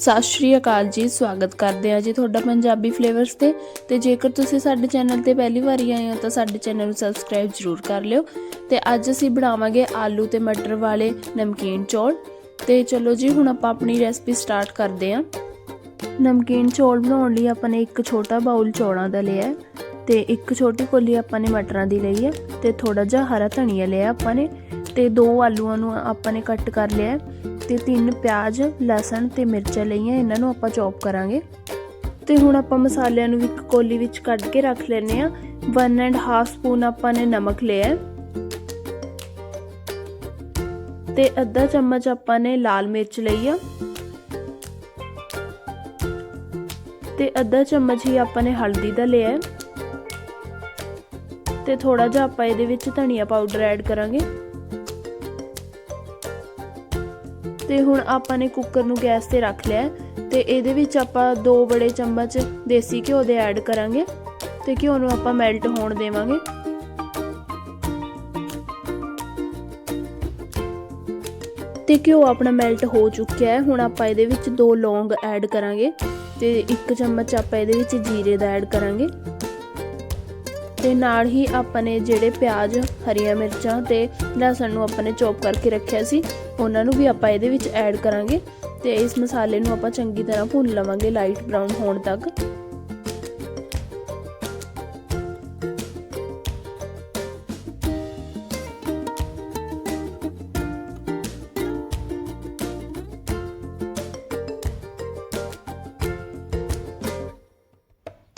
ਸਤਿ ਸ਼੍ਰੀ ਅਕਾਲ ਜੀ, ਸਵਾਗਤ ਕਰਦੇ ਹਾਂ ਜੀ ਤੁਹਾਡਾ ਪੰਜਾਬੀ ਫਲੇਵਰਸ ਤੇ। ਤੇ ਜੇਕਰ ਤੁਸੀਂ ਸਾਡੇ ਚੈਨਲ ਤੇ ਪਹਿਲੀ ਵਾਰੀ ਆਏ ਹੋ ਤਾਂ ਸਾਡੇ ਚੈਨਲ ਨੂੰ ਸਬਸਕ੍ਰਾਈਬ ਜ਼ਰੂਰ ਕਰ ਲਿਓ। ਤੇ ਅੱਜ ਅਸੀਂ ਬਣਾਵਾਂਗੇ ਆਲੂ ਤੇ ਮਟਰ ਵਾਲੇ ਨਮਕੀਨ ਚੌਲ। ਤੇ ਚਲੋ ਜੀ, ਹੁਣ ਆਪਾਂ ਆਪਣੀ ਰੈਸਪੀ ਸਟਾਰਟ ਕਰਦੇ ਹਾਂ। ਨਮਕੀਨ ਚੌਲ ਬਣਾਉਣ ਲਈ ਆਪਾਂ ਨੇ ਇੱਕ ਛੋਟਾ ਬਾਉਲ ਚੌਲਾਂ ਦਾ ਲਿਆ ਹੈ ਤੇ ਇੱਕ ਛੋਟੀ ਕੋਲੀ ਆਪਾਂ ਨੇ ਮਟਰਾਂ ਦੀ ਲਈ ਹੈ ਤੇ ਥੋੜਾ ਜਿਹਾ ਹਰਾ ਧਨੀਆ ਲਿਆ ਆਪਾਂ ਨੇ ਤੇ ਦੋ ਆਲੂਆਂ ਨੂੰ ਆਪਾਂ ਨੇ ਕੱਟ ਕਰ ਲਿਆ ਤੇ ਤਿੰਨ ਪਿਆਜ਼, ਲਸਣ ਤੇ ਮਿਰਚਾਂ ਲਈਆਂ, ਇਹਨਾਂ ਨੂੰ ਆਪਾਂ ਚੌਪ ਕਰਾਂਗੇ। ਤੇ ਹੁਣ ਆਪਾਂ ਮਸਾਲਿਆਂ ਨੂੰ ਵੀ ਇੱਕ ਕੋਲੀ ਵਿੱਚ ਕੱਢ ਕੇ ਰੱਖ ਲੈਨੇ ਆ 1 ਐਂਡ ਹਾਫ ਸਪੂਨ ਆਪਾਂ ਨੇ ਨਮਕ ਲਿਆ ਤੇ ਅੱਧਾ ਚਮਚ ਆਪਾਂ ਨੇ ਲਾਲ ਮਿਰਚ ਲਈ ਆ। ਤੇ ਅੱਧਾ ਚਮਚ ਹੀ ਆਪਾਂ ਨੇ ਹਲਦੀ ਦਾ ਲਿਆ ਹੈ। ਤੇ ਥੋੜਾ ਜਿਹਾ ਆਪਾਂ ਇਹਦੇ ਵਿੱਚ ਧਨੀਆ ਪਾਊਡਰ ਐਡ ਕਰਾਂਗੇ। ਤੇ ਹੁਣ ਆਪਾਂ ਨੇ ਕੁੱਕਰ ਨੂੰ ਗੈਸ ਤੇ ਰੱਖ ਲਿਆ ਤੇ ਇਹਦੇ ਵਿੱਚ ਆਪਾਂ ਦੋ ਬੜੇ ਚਮਚ ਦੇਸੀ ਘਿਓ ਦੇ ਐਡ ਕਰਾਂਗੇ ਤੇ ਘਿਓ ਨੂੰ ਆਪਾਂ ਮੈਲਟ ਹੋਣ ਦੇਵਾਂਗੇ। ਤੇ ਘਿਓ ਆਪਣਾ ਮੈਲਟ ਹੋ ਚੁੱਕਿਆ ਹੈ। ਹੁਣ ਆਪਾਂ ਇਹਦੇ ਵਿੱਚ ਦੋ ਲੌਂਗ ਐਡ ਕਰਾਂਗੇ ਤੇ ਇੱਕ ਚਮਚ ਆਪਾਂ ਇਹਦੇ ਵਿੱਚ ਜੀਰੇ ਦਾ ਐਡ ਕਰਾਂਗੇ। ਤੇ ਨਾਲ ਹੀ ਆਪਾਂ ਨੇ ਜਿਹੜੇ ਪਿਆਜ਼, ਹਰੀਆਂ ਮਿਰਚਾਂ ਤੇ ਲਸਣ ਨੂੰ ਆਪਾਂ ਨੇ ਚੌਪ ਕਰਕੇ ਰੱਖਿਆ ਸੀ, ਉਹਨਾਂ ਨੂੰ ਵੀ ਆਪਾਂ ਇਹਦੇ ਵਿੱਚ ਐਡ ਕਰਾਂਗੇ ਤੇ ਇਸ ਮਸਾਲੇ ਨੂੰ ਆਪਾਂ ਚੰਗੀ ਤਰ੍ਹਾਂ ਭੁੰਨ ਲਵਾਂਗੇ ਲਾਈਟ ਬ੍ਰਾਊਨ ਹੋਣ ਤੱਕ।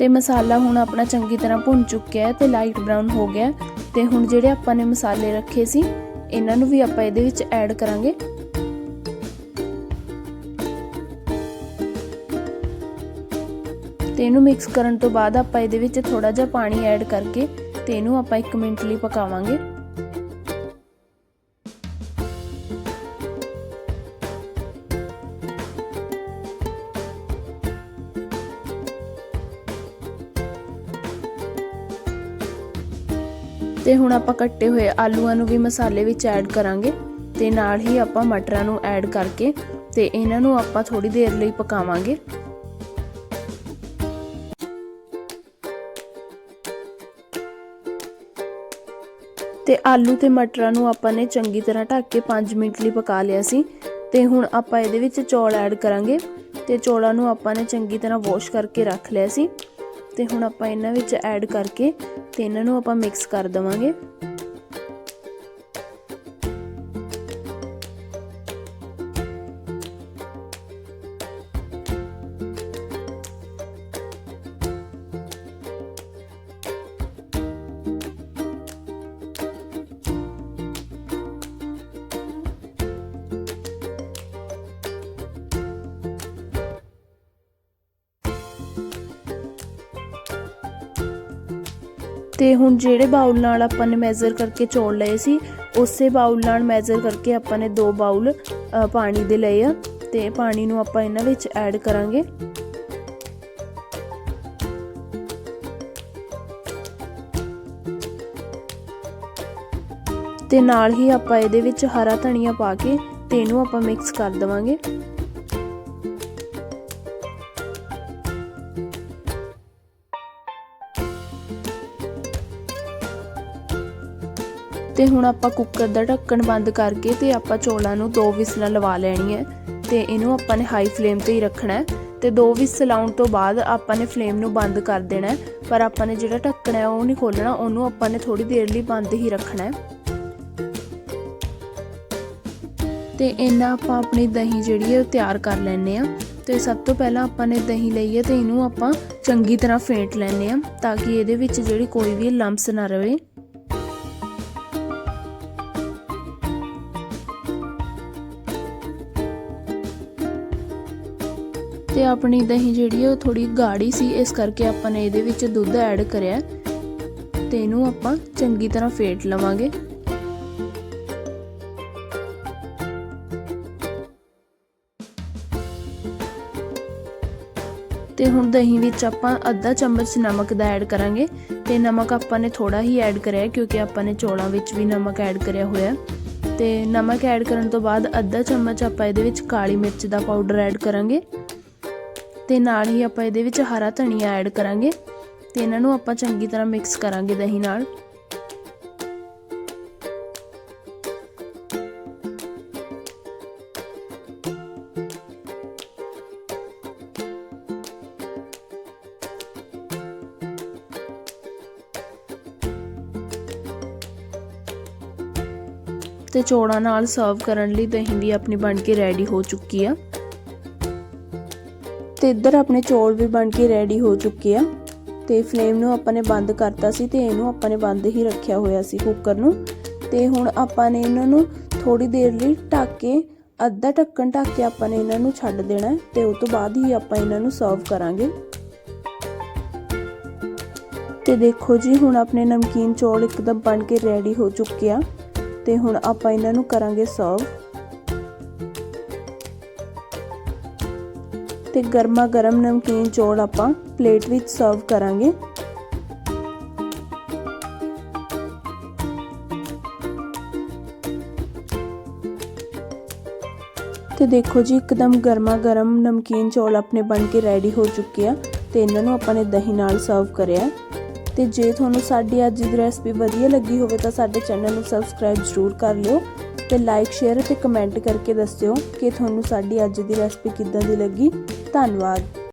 ਤੇ ਮਸਾਲਾ ਹੁਣ ਆਪਣਾ ਚੰਗੀ ਤਰ੍ਹਾਂ ਭੁੰਨ ਚੁੱਕਿਆ ਹੈ ਤੇ ਲਾਈਟ ਬ੍ਰਾਊਨ ਹੋ ਗਿਆ ਤੇ ਹੁਣ ਜਿਹੜੇ ਆਪਾਂ ਨੇ ਮਸਾਲੇ ਰੱਖੇ ਸੀ, ਇਹਨਾਂ ਨੂੰ ਵੀ ਆਪਾਂ ਇਹਦੇ ਵਿੱਚ ਐਡ ਕਰਾਂਗੇ। ਤੇ ਇਹਨੂੰ ਮਿਕਸ ਕਰਨ ਤੋਂ ਬਾਅਦ ਆਪਾਂ ਇਹਦੇ ਵਿੱਚ ਥੋੜਾ ਜਿਹਾ ਪਾਣੀ ਐਡ ਕਰਕੇ ਤੇ ਇਹਨੂੰ ਆਪਾਂ 1 ਮਿੰਟ ਲਈ ਪਕਾਵਾਂਗੇ। ਤੇ ਹੁਣ ਆਪਾਂ ਕੱਟੇ ਹੋਏ ਆਲੂਆਂ ਨੂੰ ਵੀ ਮਸਾਲੇ ਵਿੱਚ ਐਡ ਕਰਾਂਗੇ ਤੇ ਨਾਲ ਹੀ ਆਪਾਂ ਮਟਰਾਂ ਨੂੰ ਐਡ ਕਰਕੇ ਤੇ ਇਹਨਾਂ ਨੂੰ ਆਪਾਂ ਥੋੜੀ ਦੇਰ ਲਈ ਪਕਾਵਾਂਗੇ। ਤੇ ਆਲੂ ਤੇ ਮਟਰਾਂ ਨੂੰ ਆਪਾਂ ਨੇ ਚੰਗੀ ਤਰ੍ਹਾਂ ਢੱਕ ਕੇ 5 ਮਿੰਟ ਲਈ ਪਕਾ ਲਿਆ ਸੀ ਤੇ ਹੁਣ ਆਪਾਂ ਇਹਦੇ ਵਿੱਚ ਚੌਲ ਐਡ ਕਰਾਂਗੇ ਤੇ ਚੌਲਾਂ ਨੂੰ ਆਪਾਂ ਨੇ ਚੰਗੀ ਤਰ੍ਹਾਂ ਵਾਸ਼ ਕਰਕੇ ਰੱਖ ਲਿਆ ਸੀ। ਤੇ ਹੁਣ ਆਪਾਂ ਇਹਨਾਂ ਵਿੱਚ ਐਡ ਕਰਕੇ ਤੇ ਇਹਨਾਂ ਨੂੰ ਆਪਾਂ ਮਿਕਸ ਕਰ ਦਵਾਂਗੇ। ਤੇ ਹੁਣ ਜਿਹੜੇ ਬਾਉਲ ਨਾਲ ਆਪਾਂ ਨੇ ਮੈਜ਼ਰ ਕਰਕੇ ਚੌਲ ਲਏ ਸੀ, ਉਸੇ ਬਾਉਲ ਨਾਲ ਮੈਜ਼ਰ ਕਰਕੇ ਆਪਾਂ ਨੇ ਦੋ ਬਾਉਲ ਪਾਣੀ ਦੇ ਲਏ ਆ ਤੇ ਪਾਣੀ ਨੂੰ ਆਪਾਂ ਇਹਨਾਂ ਵਿੱਚ ਐਡ ਕਰਾਂਗੇ। ਤੇ ਨਾਲ ਹੀ ਆਪਾਂ ਇਹਦੇ ਵਿੱਚ ਹਰਾ ਧਨੀਆ ਪਾ ਕੇ ਤੇ ਇਹਨੂੰ ਆਪਾਂ ਮਿਕਸ ਕਰ ਦਵਾਂਗੇ। ਤੇ ਹੁਣ ਆਪਾਂ ਕੁੱਕਰ ਦਾ ਢੱਕਣ ਬੰਦ ਕਰਕੇ ਤੇ ਆਪਾਂ ਚੌਲਾਂ ਨੂੰ ਦੋ ਵਿਸਲਾਂ ਲਵਾ ਲੈਣੀ ਹੈ ਤੇ ਇਹਨੂੰ ਆਪਾਂ ਨੇ ਹਾਈ ਫਲੇਮ ਤੇ ਹੀ ਰੱਖਣਾ ਹੈ ਤੇ ਦੋ ਵਿਸਲ ਲਾਉਣ ਤੋਂ ਬਾਅਦ ਆਪਾਂ ਨੇ ਫਲੇਮ ਨੂੰ ਬੰਦ ਕਰ ਦੇਣਾ ਪਰ ਆਪਾਂ ਨੇ ਜਿਹੜਾ ਢੱਕਣਾ ਹੈ ਉਹ ਨਹੀਂ ਖੋਲਣਾ ਉਹਨੂੰ ਆਪਾਂ ਨੇ ਥੋੜੀ ਦੇਰ ਲਈ ਬੰਦ ਹੀ ਰੱਖਣਾ ਹੈ। ਤੇ ਇਹਨਾਂ ਆਪਾਂ ਆਪਣੀ ਦਹੀਂ ਜਿਹੜੀ ਹੈ ਉਹ ਤਿਆਰ ਕਰ ਲੈਣੇ ਆ ਤੇ ਸਭ ਤੋਂ ਪਹਿਲਾਂ ਆਪਾਂ ਨੇ ਦਹੀਂ ਲਈ ਹੈ ਤੇ ਇਹਨੂੰ ਆਪਾਂ ਚੰਗੀ ਤਰ੍ਹਾਂ ਫੇਂਟ ਲੈਣੇ ਆ ਤਾਂ ਕਿ ਇਹਦੇ ਵਿੱਚ ਜਿਹੜੀ ਕੋਈ ਵੀ ਲੰਪਸ ਨਾ ਰਵੇ। ਤੇ ਆਪਣੀ ਦਹੀਂ ਜਿਹੜੀ ਉਹ ਥੋੜੀ ਗਾੜੀ ਸੀ, ਇਸ ਕਰਕੇ ਆਪਾਂ ਨੇ ਇਹਦੇ ਵਿੱਚ ਦੁੱਧ ਐਡ ਕਰਿਆ। ਤੇ ਇਹਨੂੰ ਆਪਾਂ ਚੰਗੀ ਤਰ੍ਹਾਂ ਫੇਟ ਲਵਾਂਗੇ। ਤੇ ਹੁਣ ਦਹੀਂ ਵਿੱਚ ਆਪਾਂ ਅੱਧਾ ਚਮਚ ਨਮਕ ਦਾ ਐਡ ਕਰਾਂਗੇ। ਤੇ ਨਮਕ ਆਪਾਂ ਨੇ ਥੋੜਾ ਹੀ ਐਡ ਕਰਿਆ, ਕਿਉਂਕਿ ਆਪਾਂ ਨੇ ਚੌਲਾਂ ਵਿੱਚ ਵੀ ਨਮਕ ਐਡ ਕਰਿਆ ਹੋਇਆ। ਤੇ ਨਮਕ ਐਡ ਕਰਨ ਤੋਂ ਬਾਅਦ ਅੱਧਾ ਚਮਚ ਆਪਾਂ ਇਹਦੇ ਵਿੱਚ ਕਾਲੀ ਮਿਰਚ ਦਾ ਪਾਊਡਰ ਐਡ ਕਰਾਂਗੇ। ਤੇ ਨਾਲ ਹੀ ਆਪਾਂ ਇਹਦੇ ਵਿੱਚ ਹਰਾ ਧਨੀਆ ਐਡ ਕਰਾਂਗੇ ਤੇ ਇਹਨਾਂ ਨੂੰ ਆਪਾਂ ਚੰਗੀ ਤਰ੍ਹਾਂ ਮਿਕਸ ਕਰਾਂਗੇ ਦਹੀਂ ਨਾਲ। ਤੇ ਚੌੜਾਂ ਨਾਲ ਸਰਵ ਕਰਨ ਲਈ ਦਹੀਂ ਵੀ ਆਪਣੀ ਬਣ ਕੇ ਰੈਡੀ ਹੋ ਚੁੱਕੀ ਆ। ਤੇ ਇੱਧਰ ਆਪਣੇ ਚੌਲ ਵੀ ਬਣ ਕੇ ਰੈਡੀ ਹੋ ਚੁੱਕੇ ਆ। ਤੇ ਫਲੇਮ ਨੂੰ ਆਪਾਂ ਨੇ ਬੰਦ ਕਰਤਾ ਸੀ ਤੇ ਇਹਨੂੰ ਆਪਾਂ ਨੇ ਬੰਦ ਹੀ ਰੱਖਿਆ ਹੋਇਆ ਸੀ ਕੁੱਕਰ ਨੂੰ। ਤੇ ਹੁਣ ਆਪਾਂ ਨੇ ਇਹਨਾਂ ਨੂੰ ਥੋੜੀ ਦੇਰ ਲਈ ਢੱਕ ਕੇ, ਅੱਧਾ ਢੱਕਣ ਢੱਕ ਕੇ ਆਪਾਂ ਨੇ ਇਹਨਾਂ ਨੂੰ ਛੱਡ ਦੇਣਾ ਤੇ ਉਸ ਤੋਂ ਬਾਅਦ ਹੀ ਆਪਾਂ ਇਹਨਾਂ ਨੂੰ ਸਰਵ ਕਰਾਂਗੇ। ਤੇ ਦੇਖੋ ਜੀ, ਹੁਣ ਆਪਣੇ ਨਮਕੀਨ ਚੌਲ ਇੱਕਦਮ ਬਣ ਕੇ ਰੈਡੀ ਹੋ ਚੁੱਕੇ ਆ। ਤੇ ਹੁਣ ਆਪਾਂ ਇਹਨਾਂ ਨੂੰ ਕਰਾਂਗੇ ਸਰਵ ਤੇ ਗਰਮਾ ਗਰਮ ਨਮਕੀਨ ਚੌਲ ਆਪਾਂ ਪਲੇਟ ਵਿੱਚ ਸਰਵ ਕਰਾਂਗੇ। ਤੇ ਦੇਖੋ ਜੀ, ਇੱਕਦਮ ਗਰਮਾ ਗਰਮ ਨਮਕੀਨ ਚੌਲ ਆਪਣੇ ਬਣ ਕੇ ਰੈਡੀ ਹੋ ਚੁੱਕੇ ਆ ਤੇ ਇਹਨਾਂ ਨੂੰ ਆਪਾਂ ਨੇ ਦਹੀਂ ਨਾਲ ਸਰਵ ਕਰਿਆ। ਤੇ ਜੇ ਤੁਹਾਨੂੰ ਸਾਡੀ ਅੱਜ ਦੀ ਰੈਸਪੀ ਵਧੀਆ ਲੱਗੀ ਹੋਵੇ ਤਾਂ ਸਾਡੇ ਚੈਨਲ ਨੂੰ ਸਬਸਕ੍ਰਾਈਬ ਜ਼ਰੂਰ ਕਰ ਲਿਓ ਤੇ ਲਾਈਕ ਸ਼ੇਅਰ ਤੇ ਕਮੈਂਟ ਕਰਕੇ ਦੱਸਿਓ ਕਿ ਤੁਹਾਨੂੰ ਸਾਡੀ ਅੱਜ ਦੀ ਰੈਸਪੀ ਕਿੱਦਾਂ ਦੀ ਲੱਗੀ। ਧੰਨਵਾਦ।